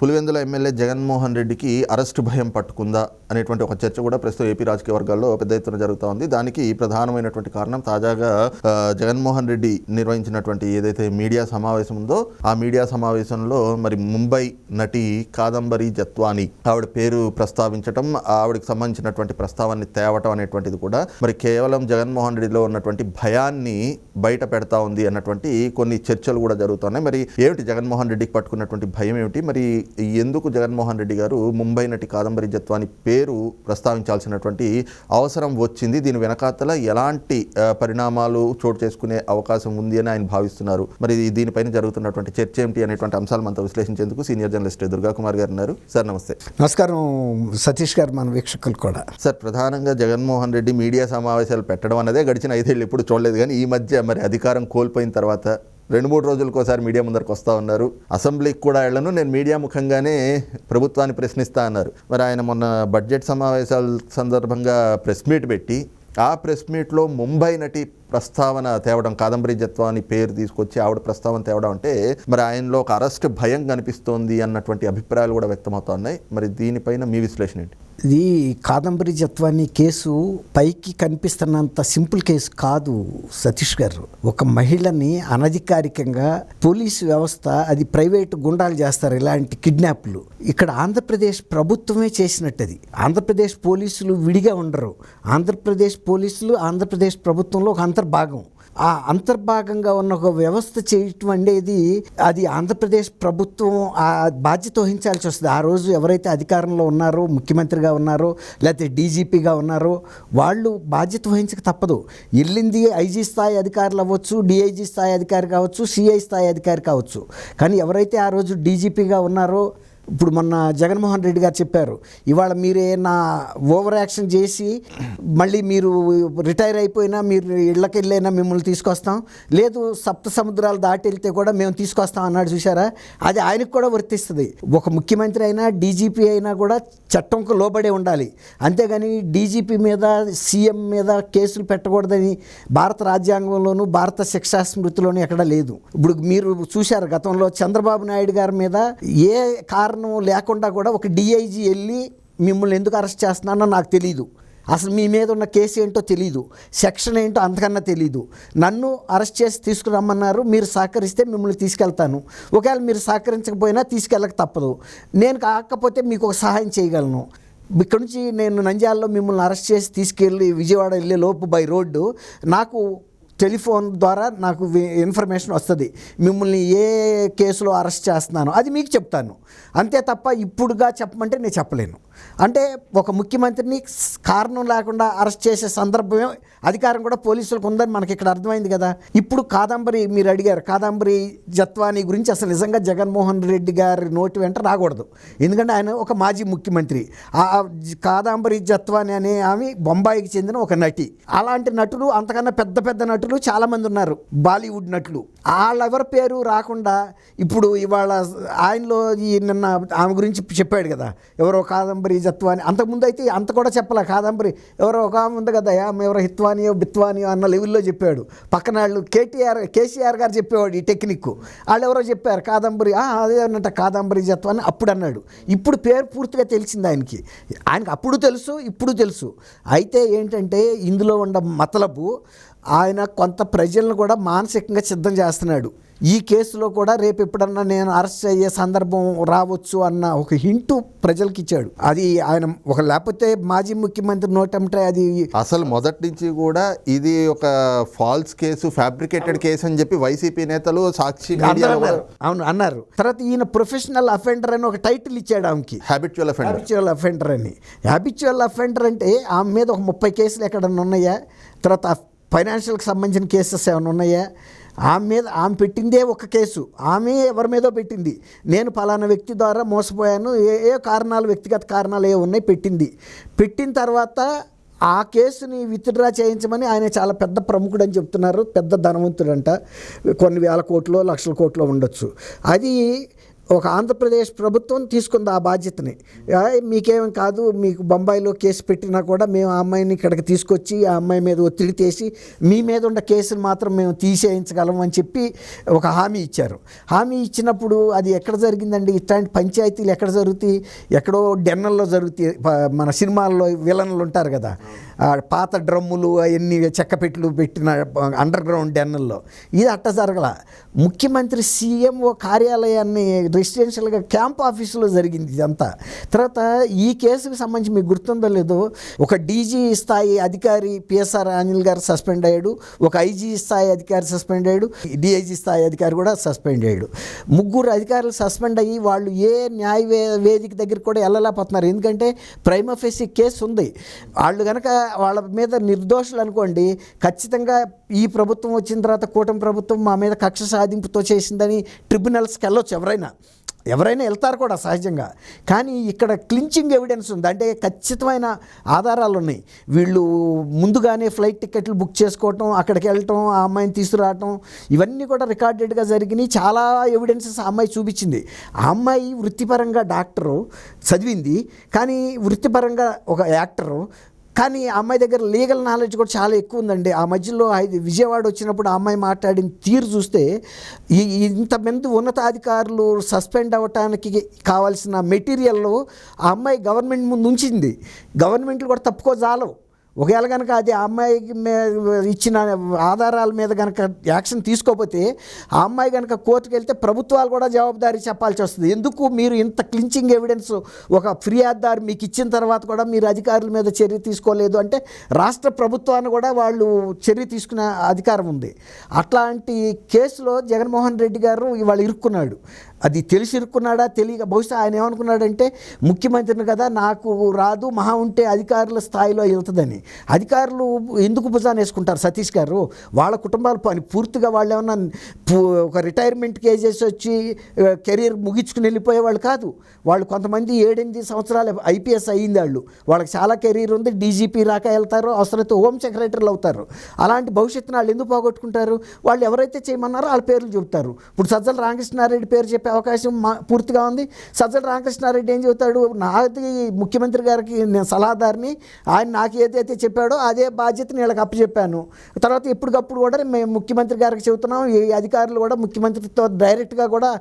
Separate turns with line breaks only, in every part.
Pulivendula MLA Jaganmohan రెడ్డికి arrest భయం పట్టుకుందా అనేటువంటి ఒక చర్చ కూడా ప్రస్తుతం ఏపీ రాజకీయ వర్గాల్లో పెద్ద ఎత్తున జరుగుతూ ఉంది. దానికి ప్రధానమైనటువంటి కారణం తాజాగా జగన్మోహన్ రెడ్డి నిర్వహించినటువంటి ఏదైతే మీడియా సమావేశం ఉందో ఆ మీడియా సమావేశంలో మరి ముంబై నటి కాదంబరి జత్వాని ఆవిడ పేరు ప్రస్తావించటం ఆవిడకి సంబంధించినటువంటి ప్రస్తావాన్ని తేవటం అనేటువంటిది కూడా మరి కేవలం జగన్మోహన్ రెడ్డిలో ఉన్నటువంటి భయాన్ని బయట పెడతా ఉంది అన్నటువంటి కొన్ని చర్చలు కూడా జరుగుతున్నాయి. మరి ఏమిటి జగన్మోహన్ రెడ్డికి పట్టుకున్నటువంటి భయం ఏమిటి? మరి ఎందుకు జగన్మోహన్ రెడ్డి గారు ముంబై నటి కాదంబరి జత్వాని పేరు ప్రస్తావించాల్సినటువంటి అవసరం వచ్చింది? దీని వెనకాతల ఎలాంటి పరిణామాలు చోటు చేసుకునే అవకాశం ఉంది అని ఆయన భావిస్తున్నారు. మరి దీనిపైన జరుగుతున్నటువంటి చర్చ ఏమిటి అనేటువంటి అంశాలు మనతో విశ్లేషించేందుకు సీనియర్ జర్నలిస్ట్ దుర్గా కుమార్ గారు ఉన్నారు. సార్ నమస్తే.
నమస్కారం సతీష్ గారు మన వీక్షకులు కూడా.
సార్ ప్రధానంగా జగన్మోహన్ రెడ్డి మీడియా సమావేశాలు పెట్టడం అన్నదే గడిచిన ఐదేళ్ళు ఎప్పుడు చూడలేదు కానీ ఈ మధ్య మరి అధికారం కోల్పోయిన తర్వాత రెండు మూడు రోజులకోసారి మీడియా ముందరకు వస్తూ ఉన్నారు. అసెంబ్లీకి కూడా వెళ్ళను. నేను మీడియా ముఖంగానే ప్రభుత్వాన్ని ప్రశ్నిస్తా అన్నారు. మరి ఆయన మొన్న బడ్జెట్ సమావేశాల సందర్భంగా ప్రెస్ మీట్ పెట్టి ఆ ప్రెస్ మీట్లో ముంబై నటి ప్రస్తావన తేవడం కాదంబరి జత్వాని పేరు తీసుకొచ్చి ఆవిడ ప్రస్తావన తేవడం అంటే మరి ఆయనలో ఒక అరెస్ట్ భయం కనిపిస్తోంది అన్నటువంటి అభిప్రాయాలు కూడా వ్యక్తమవుతున్నాయి మరి దీనిపైన మీ విశ్లేషణ ఏంటి?
ఇది కాదంబరి జత్వాని కేసు పైకి కనిపిస్తున్నంత సింపుల్ కేసు కాదు సతీష్ గారు. ఒక మహిళని అనధికారికంగా పోలీసు వ్యవస్థ అది ప్రైవేట్ గుండాలు చేస్తారు ఇలాంటి కిడ్నాప్లు. ఇక్కడ ఆంధ్రప్రదేశ్ ప్రభుత్వమే చేసినట్టది. ఆంధ్రప్రదేశ్ పోలీసులు విడిగా ఉండరు. ఆంధ్రప్రదేశ్ పోలీసులు ఆంధ్రప్రదేశ్ ప్రభుత్వంలో ఒక అంతర్భాగం. ఆ అంతర్భాగంగా ఉన్న ఒక వ్యవస్థ చేయటం అనేది అది ఆంధ్రప్రదేశ్ ప్రభుత్వం ఆ బాధ్యత వహించాల్సి వస్తుంది. ఆ రోజు ఎవరైతే అధికారంలో ఉన్నారో ముఖ్యమంత్రిగా ఉన్నారో లేకపోతే డీజీపీగా ఉన్నారో వాళ్ళు బాధ్యత వహించక తప్పదు. వెళ్ళింది ఐజీ స్థాయి అధికారులు అవ్వచ్చు డిఐజీ స్థాయి అధికారి కావచ్చు సిఐ స్థాయి అధికారి కావచ్చు. కానీ ఎవరైతే ఆ రోజు డీజీపీగా ఉన్నారో ఇప్పుడు మొన్న జగన్మోహన్ రెడ్డి గారు చెప్పారు ఇవాళ మీరే నా ఓవర్ యాక్షన్ చేసి మళ్ళీ మీరు రిటైర్ అయిపోయినా మీరు ఇళ్ళకి వెళ్ళైనా మిమ్మల్ని తీసుకొస్తాం. లేదు సప్త సముద్రాలు దాటి వెళ్తే కూడా మేము తీసుకొస్తాం అన్నాడు చూసారా అది ఆయనకు కూడా వర్తిస్తుంది. ఒక ముఖ్యమంత్రి అయినా డీజీపీ అయినా కూడా చట్టంకు లోబడే ఉండాలి. అంతేగాని డీజీపీ మీద సీఎం మీద కేసులు పెట్టకూడదని భారత రాజ్యాంగంలోనూ భారత శిక్షా స్మృతిలోనూ ఎక్కడ లేదు. ఇప్పుడు మీరు చూశారు గతంలో చంద్రబాబు నాయుడు గారి మీద ఏ కారణం లేకుండా కూడా ఒక డిఐజీ వెళ్ళి మిమ్మల్ని ఎందుకు అరెస్ట్ చేస్తున్నానో నాకు తెలియదు అసలు మీ మీద ఉన్న కేసు ఏంటో తెలియదు సెక్షన్ ఏంటో అంతకన్నా తెలియదు నన్ను అరెస్ట్ చేసి తీసుకురమ్మన్నారు. మీరు సహకరిస్తే మిమ్మల్ని తీసుకెళ్తాను. ఒకవేళ మీరు సహకరించకపోయినా తీసుకెళ్ళక తప్పదు. నేను కాకపోతే మీకు ఒక సహాయం చేయగలను. ఇక్కడ నుంచి నేను నంద్యాలలో మిమ్మల్ని అరెస్ట్ చేసి తీసుకెళ్ళి విజయవాడ వెళ్ళే లోపు బై రోడ్డు నాకు టెలిఫోన్ ద్వారా నాకు ఇన్ఫర్మేషన్ వస్తుంది. మిమ్మల్ని ఏ కేసులో అరెస్ట్ చేస్తున్నాను అది మీకు చెప్తాను. అంతే తప్ప ఇప్పుడుగా చెప్పమంటే నేను చెప్పలేను. అంటే ఒక ముఖ్యమంత్రిని కారణం లేకుండా అరెస్ట్ చేసే సందర్భమే అధికారం కూడా పోలీసులకు ఉందని మనకి ఇక్కడ అర్థమైంది కదా. ఇప్పుడు కాదంబరి మీరు అడిగారు కాదంబరి జత్వాని గురించి అసలు నిజంగా జగన్మోహన్ రెడ్డి గారి నోటి వెంట రాకూడదు. ఎందుకంటే ఆయన ఒక మాజీ ముఖ్యమంత్రి. ఆ కాదంబరి జత్వాని అనే ఆమె బొంబాయికి చెందిన ఒక నటి. అలాంటి నటులు అంతకన్నా పెద్ద పెద్ద నటులు చాలామంది ఉన్నారు బాలీవుడ్ నటులు. వాళ్ళెవరి పేరు రాకుండా ఇప్పుడు ఇవాళ ఆయనలో ఈ నిన్న ఆమె గురించి చెప్పాడు కదా. ఎవరో కాదంబరి జత్వాని. అంతకుముందు అయితే అంత కూడా చెప్పలే. కాదంబరి ఎవరో ఒక ఆమె ఉంది కదా ఎవరో హిత్వానియో బిత్వానియో అన్న లెవెల్లో చెప్పాడు. పక్కన వాళ్ళు కేటీఆర్ కేసీఆర్ గారు చెప్పేవాడు ఈ టెక్నిక్. వాళ్ళు ఎవరో చెప్పారు కాదంబరి అదే అన్నట్ట కాదంబరి జత్వాని అప్పుడు అన్నాడు. ఇప్పుడు పేరు పూర్తిగా తెలిసింది ఆయనకి. ఆయనకి అప్పుడు తెలుసు ఇప్పుడు తెలుసు. అయితే ఏంటంటే ఇందులో ఉన్న మతలబు ఆయన కొంత ప్రజలను కూడా మానసికంగా సిద్ధం చేస్తున్నాడు. ఈ కేసులో కూడా రేపు ఎప్పుడన్నా నేను అరెస్ట్ అయ్యే సందర్భం రావచ్చు అన్న ఒక హింటు ప్రజలకు ఇచ్చాడు. అది ఆయన ఒక లేకపోతే మాజీ ముఖ్యమంత్రి నోటంటే అది
అసలు మొదటి నుంచి కూడా ఇది ఒక ఫాల్స్ కేసు ఫ్యాబ్రికేటెడ్ కేసు అని చెప్పి వైసీపీ నేతలు సాక్షి
అవును అన్నారు. తర్వాత ఈయన ప్రొఫెషనల్ అఫెండర్ అని ఒక టైటిల్ ఇచ్చాడు ఆమెకి.
హ్యాబిచువల్ అఫెండర్
హ్యాబిచువల్ అఫెండర్ అని. హ్యాబిచువల్ అఫెండర్ అంటే ఆమె మీద ఒక ముప్పై కేసులు ఎక్కడన్నా ఉన్నాయా? తర్వాత ఫైనాన్షియల్కి సంబంధించిన కేసెస్ ఏమైనా ఉన్నాయా? ఆమె మీద ఆమె పెట్టిందే ఒక కేసు. ఆమె ఎవరి మీదో పెట్టింది. నేను పలానా వ్యక్తి ద్వారా మోసపోయాను. ఏ ఏ కారణాలు వ్యక్తిగత కారణాలు ఏ ఉన్నాయి పెట్టింది. పెట్టిన తర్వాత ఆ కేసుని విత్డ్రా చేయించమని ఆయన చాలా పెద్ద ప్రముఖుడు అని చెప్తున్నారు. పెద్ద ధనవంతుడంట. కొన్ని వేల కోట్లు లక్షల కోట్లు ఉండొచ్చు. అది ఒక ఆంధ్రప్రదేశ్ ప్రభుత్వం తీసుకుంది ఆ బాధ్యతని. ఆ, మీకేం కాదు మీకు బొంబాయిలో కేసు పెట్టినా కూడా మేము ఆ అమ్మాయిని ఇక్కడికి తీసుకొచ్చి ఆ అమ్మాయి మీద ఒత్తిడి చేసి మీ మీద ఉన్న కేసును మాత్రం మేము తీసేయించగలం అని చెప్పి ఒక హామీ ఇచ్చారు. హామీ ఇచ్చినప్పుడు అది ఎక్కడ జరిగిందండి? ఇట్లాంటి పంచాయతీలు ఎక్కడ జరుగుతాయి? ఎక్కడో డెన్నల్లో జరుగుతాయి. మన సినిమాల్లో విలన్లు ఉంటారు కదా. పాత డ్రమ్ములు అవన్నీ చెక్కపెట్లు పెట్టిన అండర్ గ్రౌండ్ డెన్నల్లో. ఇది అట్ట జరగల. ముఖ్యమంత్రి సీఎంఓ కార్యాలయాన్ని రెసిడెన్షియల్గా క్యాంప్ ఆఫీసులో జరిగింది ఇదంతా. తర్వాత ఈ కేసుకు సంబంధించి మీకు గుర్తుందో లేదో ఒక డీజీ స్థాయి అధికారి పిఎస్ఆర్ అనిల్ గారు సస్పెండ్ అయ్యాడు ఒక ఐజీ స్థాయి అధికారి సస్పెండ్ అయ్యాడు డిఐజీ స్థాయి అధికారి కూడా సస్పెండ్ అయ్యాడు. ముగ్గురు అధికారులు సస్పెండ్ అయ్యి వాళ్ళు ఏ న్యాయ వేదిక దగ్గరికి కూడా వెళ్ళలేకపోతున్నారు. ఎందుకంటే ప్రైమఫెసి కేసు ఉంది. వాళ్ళు కనుక వాళ్ళ మీద నిర్దోషులు అనుకోండి ఖచ్చితంగా ఈ ప్రభుత్వం వచ్చిన తర్వాత కూటమి ప్రభుత్వం మా మీద కక్ష సాధింపుతో చేసిందని ట్రిబ్యునల్స్కి వెళ్ళొచ్చు ఎవరైనా. ఎవరైనా వెళ్తారు కూడా సహజంగా. కానీ ఇక్కడ క్లించింగ్ ఎవిడెన్స్ ఉంది. అంటే ఖచ్చితమైన ఆధారాలు ఉన్నాయి. వీళ్ళు ముందుగానే ఫ్లైట్ టికెట్లు బుక్ చేసుకోవటం అక్కడికి వెళ్ళటం ఆ అమ్మాయిని తీసుకురావటం ఇవన్నీ కూడా రికార్డెడ్గా జరిగినాయి. చాలా ఎవిడెన్సెస్ ఆ అమ్మాయి చూపించింది. ఆ అమ్మాయి వృత్తిపరంగా డాక్టరు చదివింది. కానీ వృత్తిపరంగా ఒక యాక్టరు కానీ ఆ అమ్మాయి దగ్గర లీగల్ నాలెడ్జ్ కూడా చాలా ఎక్కువ ఉందండి. ఆ మధ్యలో ఐదు- విజయవాడ వచ్చినప్పుడు ఆ అమ్మాయి మాట్లాడిన తీరు చూస్తే ఈ ఇంతమంది ఉన్నతాధికారులు సస్పెండ్ అవ్వటానికి కావాల్సిన మెటీరియల్ ఆ అమ్మాయి గవర్నమెంట్ ముందు ఉంచింది. గవర్నమెంట్లు కూడా తప్పుకోజాలవు ఒకవేళ కనుక అది ఆ అమ్మాయికి ఇచ్చిన ఆధారాల మీద కనుక యాక్షన్ తీసుకోకపోతే ఆ అమ్మాయి కనుక కోర్టుకు వెళ్తే ప్రభుత్వాలు కూడా జవాబుదారీ చెప్పాల్సి వస్తుంది. ఎందుకు మీరు ఇంత క్లించింగ్ ఎవిడెన్స్ ఒక ఫిర్యాదుదారు మీకు ఇచ్చిన తర్వాత కూడా మీరు అధికారుల మీద చర్య తీసుకోలేదు అంటే రాష్ట్ర ప్రభుత్వాన్ని కూడా వాళ్ళు చర్య తీసుకునే అధికారం ఉంది. అట్లాంటి కేసులో జగన్మోహన్ రెడ్డి గారు ఇవాళ ఇరుక్కున్నాడు. అది తెలిసి ఇరుక్కున్నాడా తెలియక బహుశా ఆయన ఏమనుకున్నాడంటే ముఖ్యమంత్రిని కదా నాకు రాదు మహా ఉంటే అధికారుల స్థాయిలో వెళ్తుందని అధికారులు ఎందుకు భుజాన్ని వేసుకుంటారు సతీష్ గారు? వాళ్ళ కుటుంబాలు పని పూర్తిగా వాళ్ళు ఏమన్నా ఒక రిటైర్మెంట్కి కేజెస్ వచ్చి కెరీర్ ముగించుకుని వెళ్ళిపోయే వాళ్ళు కాదు. వాళ్ళు కొంతమంది ఏడెనిమిది సంవత్సరాలు ఐపీఎస్ అయ్యింది వాళ్ళు. వాళ్ళకి చాలా కెరీర్ ఉంది డీజీపీ రాక వెళ్తారు అవసరమైతే హోమ్ సెక్రటరీలు అవుతారు. అలాంటి భవిష్యత్తును వాళ్ళు ఎందుకు పోగొట్టుకుంటారు? వాళ్ళు ఎవరైతే చేయమన్నారో వాళ్ళ పేర్లు చెబుతారు. ఇప్పుడు సజ్జల రామకృష్ణారెడ్డి పేరు చెప్పారు అవకాశం మా పూర్తిగా ఉంది. సజ్జల రామకృష్ణారెడ్డి ఏం చెబుతాడు? నాది ముఖ్యమంత్రి గారికి నేను సలహాదారిని. ఆయన నాకు ఏదైతే చెప్పాడో అదే బాధ్యత వీళ్ళకి అప్పచెప్పాను. తర్వాత ఎప్పటికప్పుడు కూడా మేము ముఖ్యమంత్రి గారికి చెబుతున్నాం. ఈ అధికారులు కూడా ముఖ్యమంత్రితో డైరెక్ట్గా కూడా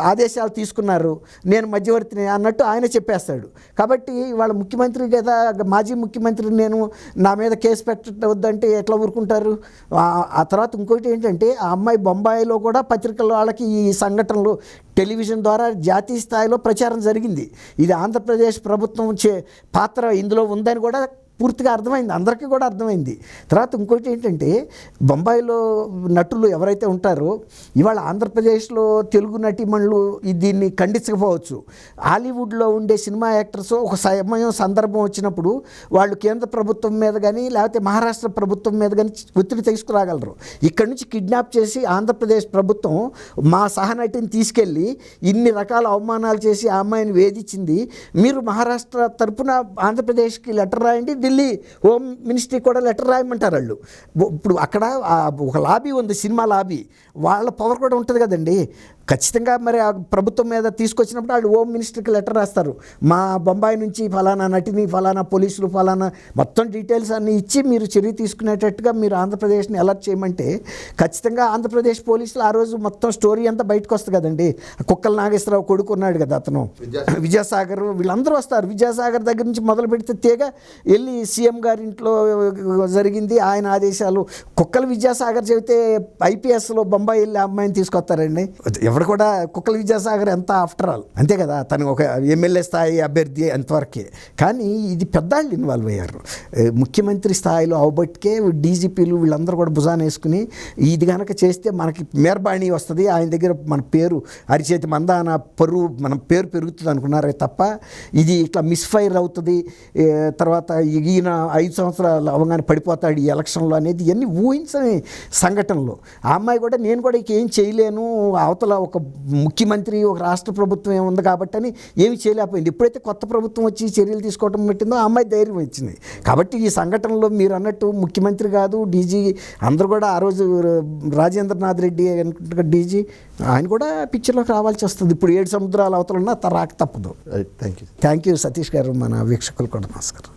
ఆదేశాలు తీసుకున్నారు. నేను మధ్యవర్తిని అన్నట్టు ఆయన చెప్పేస్తాడు. కాబట్టి వాళ్ళ ముఖ్యమంత్రి కదా మాజీ ముఖ్యమంత్రి నేను నా మీద కేసు పెట్టవద్దంటే ఎట్లా ఊరుకుంటారు? ఆ- ఆ తర్వాత ఇంకోటి ఏంటంటే ఆ అమ్మాయి బొంబాయిలో కూడా పత్రికల వాళ్ళకి ఈ సంఘటనలు టెలివిజన్ ద్వారా జాతీయ స్థాయిలో ప్రచారం జరిగింది. ఇది ఆంధ్రప్రదేశ్ ప్రభుత్వం చే పాత్ర ఇందులో ఉందని కూడా పూర్తిగా అర్థమైంది. అందరికీ కూడా అర్థమైంది. తర్వాత ఇంకోటి ఏంటంటే బొంబాయిలో నటులు ఎవరైతే ఉంటారో ఇవాళ ఆంధ్రప్రదేశ్లో తెలుగు నటీమణులు దీన్ని ఖండించకపోవచ్చు. హాలీవుడ్లో ఉండే సినిమా యాక్టర్స్ ఒక సమయం సందర్భం వచ్చినప్పుడు వాళ్ళు కేంద్ర ప్రభుత్వం మీద కానీ లేకపోతే మహారాష్ట్ర ప్రభుత్వం మీద కానీ ఒత్తిడి తీసుకురాగలరు. ఇక్కడ నుంచి కిడ్నాప్ చేసి ఆంధ్రప్రదేశ్ ప్రభుత్వం మా సహనటిని తీసుకెళ్ళి ఇన్ని రకాల అవమానాలు చేసి ఆ అమ్మాయిని వేధించింది. మీరు మహారాష్ట్ర తరపున ఆంధ్రప్రదేశ్కి లెటర్ రాయండి ఢిల్లీ హోమ్ మినిస్ట్రీ కూడా లెటర్ రాయమంటారు వాళ్ళు. ఇప్పుడు అక్కడ ఒక లాబీ ఉంది సినిమా లాబీ. వాళ్ళ పవర్ కూడా ఉంటుంది కదండి. ఖచ్చితంగా మరి ఆ ప్రభుత్వం మీద తీసుకొచ్చినప్పుడు వాళ్ళు హోమ్ మినిస్టర్కి లెటర్ రాస్తారు. మా బొంబాయి నుంచి ఫలానా నటిని ఫలానా పోలీసులు ఫలానా మొత్తం డీటెయిల్స్ అన్నీ ఇచ్చి మీరు చర్య తీసుకునేటట్టుగా మీరు ఆంధ్రప్రదేశ్ని అలర్ట్ చేయమంటే ఖచ్చితంగా ఆంధ్రప్రదేశ్ పోలీసులు ఆ రోజు మొత్తం స్టోరీ అంతా బయటకు వస్తుంది కదండి. కుక్కల నాగేశ్వరరావు కొడుకు ఉన్నాడు కదా అతను. విద్యాసాగర్. వీళ్ళందరూ వస్తారు. విద్యాసాగర్ దగ్గర నుంచి మొదలు పెడితే తీగ వెళ్ళి సీఎం గారి ఇంట్లో జరిగింది. ఆయన ఆదేశాలు. కుక్కల విద్యాసాగర్ చెబితే ఐపీఎస్లో బొంబాయి వెళ్ళి అమ్మాయిని తీసుకొస్తారండి. ఎవరు కూడా కుక్కల విద్యాసాగర్ ఎంత ఆఫ్టర్ ఆల్ అంతే కదా తను ఒక ఎమ్మెల్యే స్థాయి అభ్యర్థి అంతవరకే. కానీ ఇది పెద్దాళ్ళు ఇన్వాల్వ్ అయ్యారు. ముఖ్యమంత్రి స్థాయిలో అవబట్టికే డీజీపీలు వీళ్ళందరూ కూడా భుజాన వేసుకుని ఇది కనుక చేస్తే మనకి మేర్బాణి వస్తుంది ఆయన దగ్గర మన పేరు అరిచేతి మందాన పరువు మన పేరు పెరుగుతుంది అనుకున్నారే తప్ప ఇది ఇట్లా మిస్ఫైర్ అవుతుంది తర్వాత ఈయన ఐదు సంవత్సరాలు అవగానే పడిపోతాడు ఈ ఎలక్షన్లో అనేది ఇవన్నీ ఊహించని సంఘటనలు. ఆ అమ్మాయి కూడా నేను కూడా ఇంకేం ఏం చేయలేను అవతల ఒక ముఖ్యమంత్రి ఒక రాష్ట్ర ప్రభుత్వం ఏముంది కాబట్టి అని ఏమి చేయలేకపోయింది. ఎప్పుడైతే కొత్త ప్రభుత్వం వచ్చి చర్యలు తీసుకోవడం పెట్టిందో ఆ అమ్మాయి ధైర్యం వచ్చింది. కాబట్టి ఈ సంఘటనలో మీరు అన్నట్టు ముఖ్యమంత్రి కాదు డీజీ అందరూ కూడా ఆ రోజు రాజేంద్రనాథ్ రెడ్డి అనుకుంటున్న డీజీ ఆయన కూడా పిక్చర్లోకి రావాల్సి వస్తుంది. ఇప్పుడు ఏడు సముద్రాల అవతల ఉన్న రాక తప్పదు.
Thank you
thank you Satish garu మన వీక్షకులు కూడా నమస్కారం.